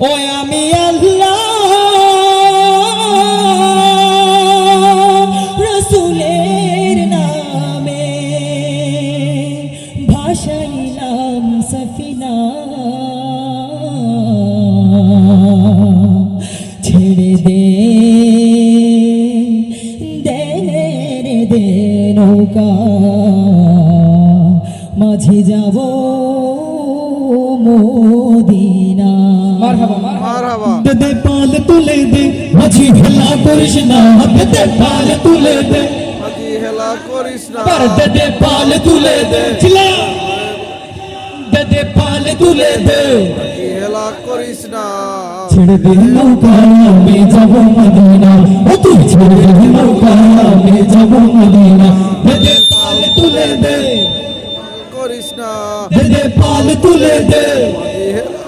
ও আমি আল্লাহ রসুলের নামে সফিনা। ছেড়ে দে মাঝে যাব মো দে পাল তুলে দে মাঝি হেলা করিস না হাতে দে পাল তুলে দে মাঝি হেলা করিস না পর্দে দে পাল তুলে দে চিলা দে দে পাল তুলে দে হেলা করিস না ছেড়ে দে নৌকা আমি যাব মদিনা ও তুই ছেড়ে দে নৌকা আমি যাব মদিনা দে দে পাল তুলে দে করিস না দে দে পাল তুলে দে হেলা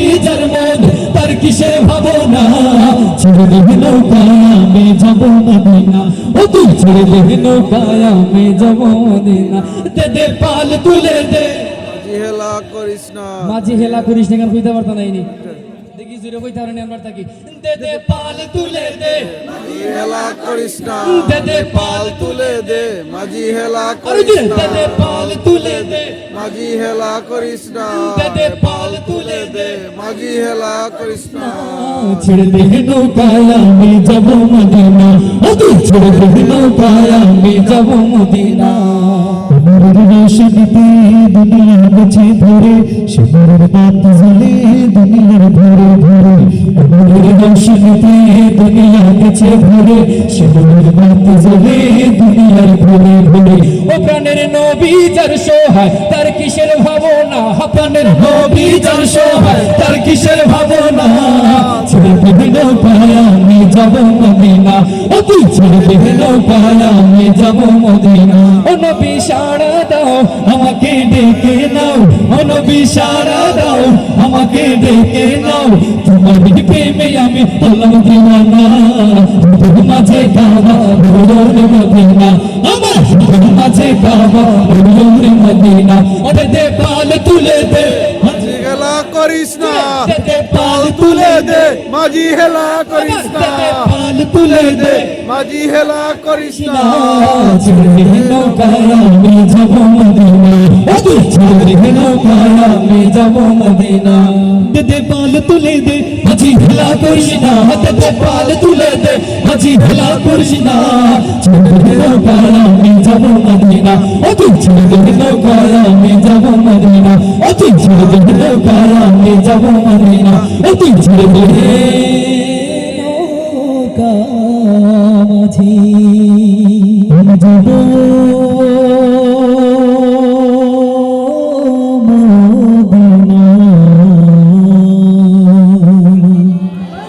কিসের ভাবনা? ছেড়ে দেবে নৌকায় আমি যাব মদিনা। ও তুই ছেড়ে দেবে নৌকায় আমি যাব মদিনা। দে দে পাল তুলে দে। হেলা করিস না। মাঝি হেলা করিস না কেন কইতে পারতো না ইনি। দেখি জুড়ে কইতে পারেনি আমরা থাকি। দে দে পাল তুলে দে। আজি হেলা করিস না। দে দে পাল তুলে দে। মাঝি হেলা করিস দে না। দে পাল তুলে দে। মাঝি হেলা করিস না। দে দে পাল তুলে দে মাঝি হেলা করিস না। ছেড়ে দে নৌকায়, আমি যাব মদিনা। তুই ছেড়ে দে নৌকায়, আমি যাব মদিনা। রোশনীতে দুনিয়া গেছে ধরে শিবরের বাত জ্বলে দুনিয়ার ধরে ধরে আমার রোশনীতে দুনিয়া জ্বলে দুনিয়ার ধরে ধরে ও প্রাণের নবী যার সহায়, তার কিসের ভাবনা? প্রাণের নবী যার সহায়, তার কিসের ভাবনা? ছেড়ে দেবে নৌকায় আমি যাব মদিনা। ও তুই ছেড়ে দেবে নৌকায় আমি যাব মদিনা। ও নবী, সাড়া দাও, আমাকে ডেকে নাও। ও নবী, সাড়া দাও, আমাকে ডেকে নাও। তোমার প্রেমে আমি হলাম দিওয়ানা। মাঝে কাবা ভোর মদিনা ওরে দে পাল তুলে দে মাঝি হেলা করিস না দে পাল তুলে দে মাঝি হেলা করিস না পাল তুলে দে মাঝি হেলা করিস না ছেড়ে নৌকায় আমি যাব দে পাল তুলে দে। মাঝি ভেলা করিস না। নৌকায় আমি যাব মদিনা ও তুই নৌকায় আমি যাব মদিনা ও তুই নৌকায় আমি যাব মদিনা ও তুই মাঝি